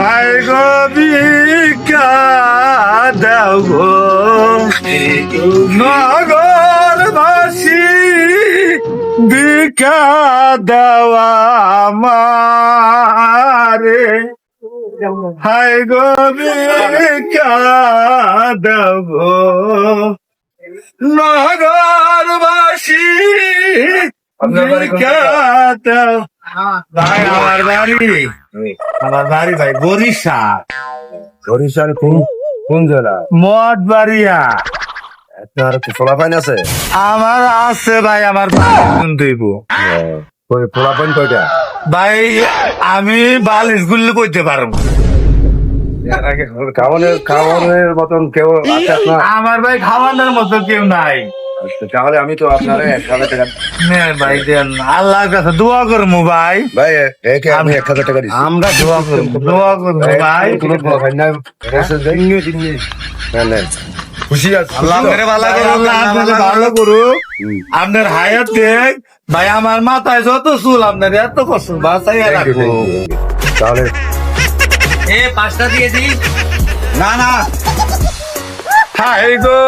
High গো ভিক্ষা দাও গো। নগরবাসী ভিক্ষা দেওয়া আমারে। হাই গো ভিক্ষা দাও গো। নগরবাসী ভিক্ষা দাও ভাই আমার বাড়ি। আমার বাড়ি ভাই বরিশাল। বরিশাল কোন কোন জেলা? কি পোলাপাইন আছে? আমার আছে ভাই আমার পোলাপাইন কয়টা? ভাই আমি বালিশ গুল্লি কইতে পারব। খাওয়ানোর খাওয়ানোর মতন কেউ আমার ভাই খাওয়ানোর মতো কেউ নাই। তাহলে আমি তো আপনার এক হাজার টাকা নে ভাই দেন। আল্লাহর কাছে দোয়া করমু ভাই। ভাই একে আমি এক হাজার টাকা আমরা দোয়া করব দোয়া করব ভাই কোনো পোলাপাইন নাই এসে দেখি নেন, নেন। খুশি আছে? আল্লাহ করে ভালো করুন আল্লাহ আপনাকে ভালো করুক। আপনার হায়াত দেখ। ভাই আমার মাথায় যত চুল আপনার এত কষ্ট বাঁচাইয়া রাখব. তাহলে এ পাঁচটা দিয়ে দিস না না। হাই গো